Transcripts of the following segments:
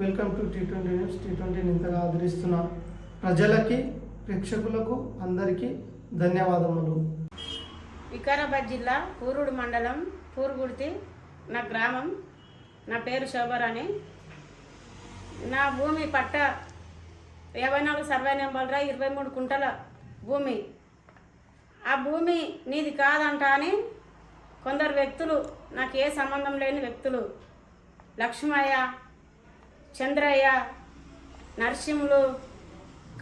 Welcome to T twenty news T ట్వంటీని ఇంతగా ఆదరిస్తున్న ప్రజలకి ప్రేక్షకులకు అందరికీ ధన్యవాదములు. వికారాబాద్ జిల్లా పూరుడు మండలం పూరుగుడితి నా గ్రామం. నా పేరు శోభరాణి. నా భూమి పట్ట యాభై నాలుగు సర్వే నెంబర్రా ఇరవై మూడు కుంటల భూమి. ఆ భూమి నీది కాదంట అని కొందరు వ్యక్తులు నాకు ఏ సంబంధం లేని వ్యక్తులు లక్ష్మయ్య చంద్రయ్య నరసింహులు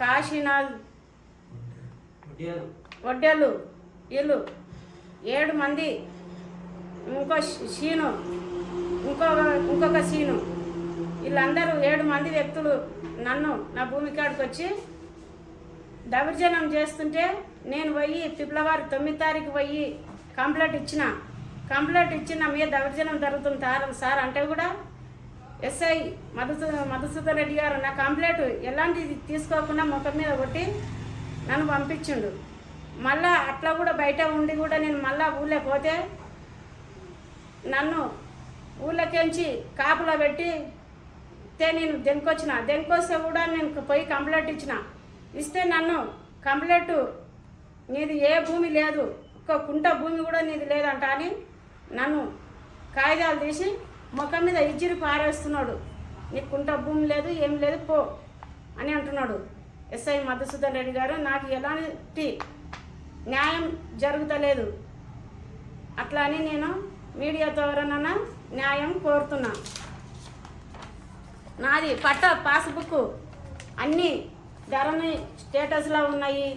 కాశీనాథ్. వడ్డేళ్ళు వీళ్ళు ఏడు మంది. ఇంకో సీను శీను ఇంకొక ఇంకొక శీను. వీళ్ళందరూ ఏడు మంది వ్యక్తులు నన్ను నా భూమి కాడికి వచ్చి దౌర్జన్యం చేస్తుంటే నేను పోయి ఫిబ్రవరి తొమ్మిది తారీఖు పోయి కంప్లైంట్ ఇచ్చిన. కంప్లైంట్ ఇచ్చిన మీద దౌర్జన్యం జరుగుతుంది సార్ సార్ అంటే కూడా ఎస్ఐ మధుసూ మధుసూదన్ రెడ్డి గారు నా కంప్లైంట్ ఎలాంటిది తీసుకోకుండా ముఖం మీద కొట్టి నన్ను పంపించిండు. మళ్ళా అట్లా కూడా బయట ఉండి కూడా నేను మళ్ళా ఊళ్ళో పోతే నన్ను ఊళ్ళోకించి కాపులో పెట్టి నేను దెంకొచ్చిన. దెంకొస్తే కూడా నేను పోయి కంప్లైంట్ ఇచ్చిన. ఇస్తే నన్ను కంప్లైంట్ నీది ఏ భూమి లేదు. ఒక్క కుంట భూమి కూడా నీది లేదంట అని నన్ను కాగితాలు తీసి ముఖం మీద ఇజ్జిరి పారేస్తున్నాడు. నీకుంట భూమి లేదు ఏం లేదు పో అని అంటున్నాడు. ఎస్ఐ మధుసూదన్ రెడ్డి గారు నాకు ఎలాంటి న్యాయం జరుగుతలేదు. అట్లా అని నేను మీడియా ద్వారా న్యాయం కోరుతున్నా. నాది పట్ట పాస్బుక్ అన్ని ధరని స్టేటస్లో ఉన్నాయి.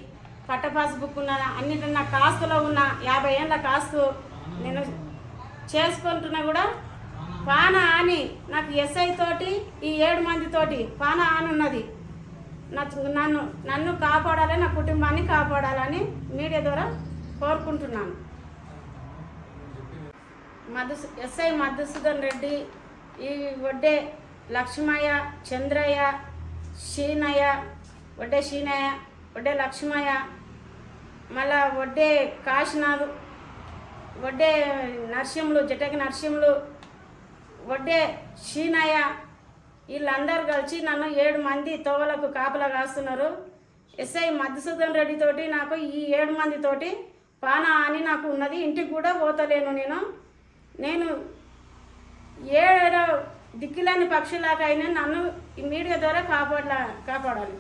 పట్ట పాస్బుక్ ఉన్న అన్నిటి నా కాస్తులో ఉన్న యాభై ఏళ్ళ కాస్తు నేను చేసుకుంటున్నా కూడా పాన అని నాకు ఎస్ఐ తోటి ఈ ఏడు మంది తోటి పాన అని ఉన్నది. నాకు నన్ను నన్ను కాపాడాలని నా కుటుంబాన్ని కాపాడాలని మీడియా ద్వారా కోరుకుంటున్నాను. మధు ఎస్ఐ మధుసూదన్ రెడ్డి ఈ వడ్డే లక్ష్మయ్య చంద్రయ్య శీనయ్య వడ్డే శీనయ్య వడ్డే లక్ష్మయ్య మళ్ళా వడ్డే కాశీనాథ్ వడ్డే నరసింహులు జటకి నరసింహులు వడ్డే శీనయ్య వీళ్ళందరూ కలిసి నన్ను ఏడు మంది తోవలకు కాపలా కాస్తున్నారు. ఎస్ఐ మధుసూదన్ రెడ్డితోటి నాకు ఈ ఏడు మంది తోటి పాన అని నాకు ఉన్నది. ఇంటికి కూడా పోతలేను నేను. నేను ఏడో దిక్కులేని పక్షులాకైనా నన్ను ఈ మీడియా ద్వారా కాపాడ కాపాడాలి.